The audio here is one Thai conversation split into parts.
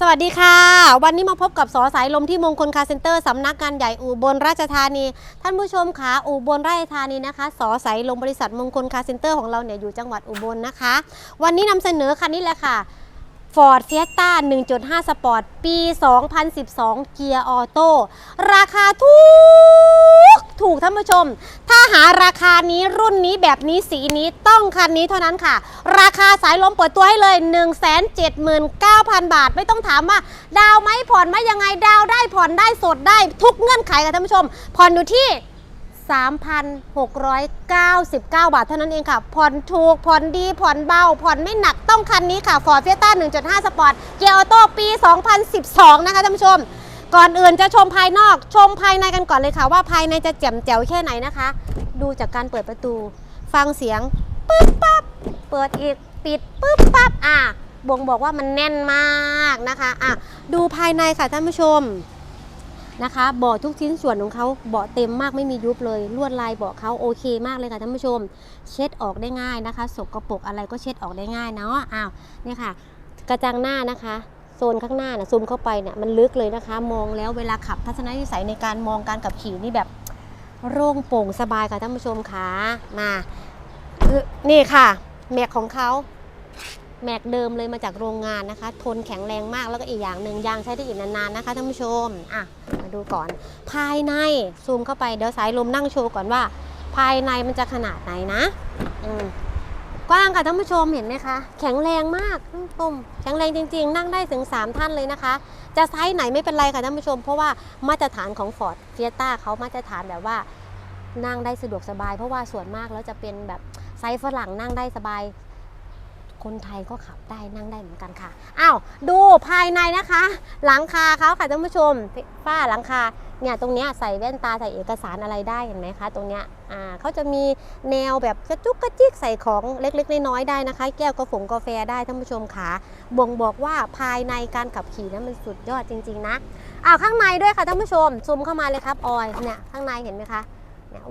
สวัสดีค่ะ วันนี้มาพบกับสอสายลมที่มงคลคาเซ็นเตอร์สำนักงานใหญ่อุบลราชธานี ท่านผู้ชมคะอุบลราชธานีนะคะสอสายลมบริษัทมงคลคาเซ็นเตอร์ของเราเนี่ยอยู่จังหวัดอุบลนะคะ วันนี้นำเสนอคันนี้แหละค่ะ Ford Fiesta 1.5 Sport ปี 2012 เกียร์ออโต้ราคาถูก ถูกท่านผู้ชม ถ้าหาราคานี้รุ่นนี้แบบนี้สีนี้ต้องคันนี้เท่านั้นค่ะ ราคาสายลมเปิดตัวให้เลย 179,000 บาท ไม่ต้องถามว่า ดาวไหมผ่อนไหมยังไงดาวได้ผ่อนได้สดได้ทุกเงื่อนไขค่ะท่านผู้ชม ผ่อนอยู่ที่ 3,699 บาทเท่านั้นเองค่ะ ผ่อนถูก ผ่อนดี ผ่อนเบา ผ่อนไม่หนักต้องคันนี้ค่ะ Ford Fiesta 1.5 Sport เกียร์ออโต้ปี 2012 นะคะท่านผู้ชม ก่อนอื่นจะชมภายนอก ชมภายในกันก่อนเลยค่ะ ว่าภายในจะแจ่มแจ๋วแค่ไหนนะคะ ดูจากการเปิดประตู ฟังเสียงปึ๊บปั๊บ เปิดอีก ปิดปึ๊บปั๊บ อะบ่งบอกว่ามันแน่นมากนะคะ อะ ดูภายในค่ะท่านผู้ชม นะคะเบาะทุกชิ้นส่วนของเขาเบาะเต็มมากไม่มียุบเลย ลวดลายเบาะเขาโอเคมากเลยค่ะท่านผู้ชม เช็ดออกได้ง่ายนะคะ สกรปรกอะไรก็เช็ดออกได้ง่ายเนาะอ้าวเนี่ยค่ะ กระจังหน้านะคะโซนข้างหน้านะซูมเข้าไปเนี่ยมันลึกเลยนะคะ มองแล้วเวลาขับทัศนวิสัยในการมองการขับขี่นี่แบบโล่งโปร่งสบายค่ะท่านผู้ชมค่ะมาคือนี่ค่ะแม็กของเขาแม็กเดิมเลยมาจากโรงงานนะคะ ทนแข็งแรงมากแล้วก็อีกอย่างหนึ่งยางใช้ได้อีกนานๆนะคะท่านผู้ชมอะ ดูก่อน ภายในซูมเข้าไปเดี๋ยวสายลมนั่งโชว์ก่อนว่า ภายในมันจะขนาดไหนนะกว้างค่ะท่านผู้ชมเห็นไหมคะ แข็งแรงมากตุ้มแข็งแรงจริง ๆ นั่งได้ถึง 3 ท่านเลยนะคะ จะไซส์ไหนไม่เป็นไรค่ะท่านผู้ชม เพราะว่ามาตรฐานของ Ford Fiesta เขามาตรฐานแบบว่านั่งได้สะดวกสบาย เพราะว่าส่วนมากแล้วจะเป็นแบบไซส์ฝรั่งนั่งได้สบาย คนไทยก็ขับได้นั่งได้เหมือนกันค่ะอ้าวดูภายในนะคะ หลังคาเขาค่ะท่านผู้ชมฝ้าหลังคาเนี่ยตรงเนี้ยใส่แว่นตาใส่เอกสารอะไรได้เห็นไหมคะ ตรงเนี้ยอ่าเขาจะมีแนวแบบกระจุกกระจิกใส่ของเล็กๆน้อยๆได้นะคะ แก้วกาแฟกาแฟได้ท่านผู้ชมค่ะบ่งบอกว่าภายในการขับขี่นั้นมันสุดยอดจริง ๆ นะอ้าวข้างในด้วยค่ะท่านผู้ชมซูมเข้ามาเลยครับออยเนี่ยข้างในเห็นไหมคะ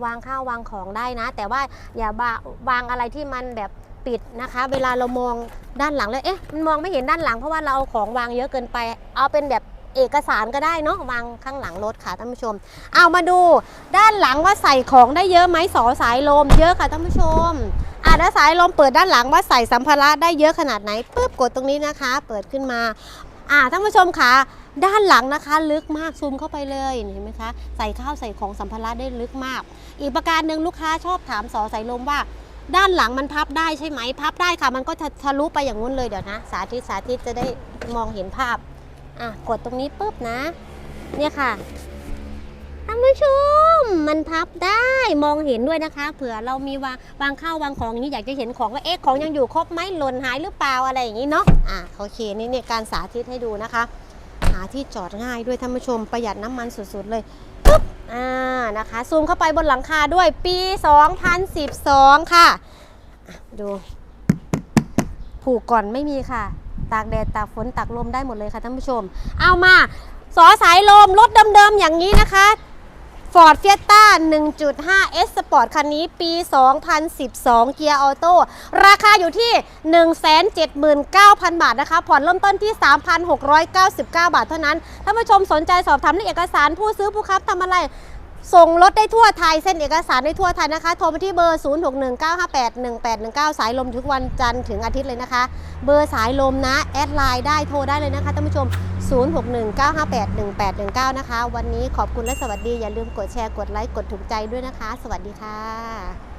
วางข้าววางของได้นะ แต่ว่าอย่าวาวางอะไรที่มันแบบ ปิดนะคะ เวลาเรามองด้านหลังเลยเอ๊ะมันมองไม่เห็นด้านหลังเพราะว่าเราเอาของวางเยอะเกินไป เอาเป็นแบบเอกสารก็ได้เนาะวางข้างหลังรถค่ะท่านผู้ชม เอามาดูด้านหลังว่าใส่ของได้เยอะไหมสอสายลมเยอะค่ะท่านผู้ชมอะแล้วสายลมเปิดด้านหลังว่าใส่สัมภาระได้เยอะขนาดไหนปุ๊บกดตรงนี้นะคะ เปิดขึ้นมาอะท่านผู้ชมค่ะด้านหลังนะคะลึกมากซูมเข้าไปเลยเห็นไหมคะใส่ข้าวใส่ของสัมภาระได้ลึกมาก อีกประการหนึ่งลูกค้าชอบถามสอสายลมว่า ด้านหลังมันพับได้ใช่ไหม พับได้ค่ะ มันก็จะทะลุไปอย่างงู้นเลยเดี๋ยวนะ สาธิตสาธิตจะได้มองเห็นภาพ อะ กดตรงนี้ปุ๊บนะ เนี่ยค่ะท่านผู้ชม มันพับได้มองเห็นด้วยนะคะ เผื่อเรามีวางวางข้าววางของอย่างนี้อยากจะเห็นของว่าเอ๊ะของยังอยู่ครบไหมหล่นหายหรือเปล่าอะไรอย่างนี้เนาะอะโอเคนี่เนี่ยการสาธิตให้ดูนะคะ หาที่จอดง่ายด้วยท่านผู้ชมประหยัดน้ำมันสุดๆเลย อ่านะคะ ซูมเข้าไปบนหลังคาด้วยปี 2012ค่ะอะ ดูผูกก่อนไม่มีค่ะ ตากแดดตากฝนตากลมได้หมดเลยค่ะท่านผู้ชม เอามาสอสายลมรถเดิมๆอย่างนี้นะคะ Ford Fiesta 1.5 S Sport คันนี้ปี 2012 เกียร์ออโต้ราคาอยู่ที่ 179,000 บาทนะคะ ผ่อนเริ่มต้นที่ 3,699 บาทเท่านั้น ท่านผู้ชมสนใจสอบถามในเอกสารผู้ซื้อผู้ค้าทำอะไร ส่งรถได้ทั่วไทยเส้นเอกสารได้ทั่วไทยนะคะ โทรมาที่เบอร์ 0619581819 สายลมทุกวันจันทร์ถึงอาทิตย์เลยนะคะ เบอร์สายลมนะ แอดไลน์ได้โทรได้เลยนะคะท่านผู้ชม 0619581819 นะคะ วันนี้ขอบคุณและสวัสดี อย่าลืมกดแชร์กดไลค์กดถูกใจด้วยนะคะ สวัสดีค่ะ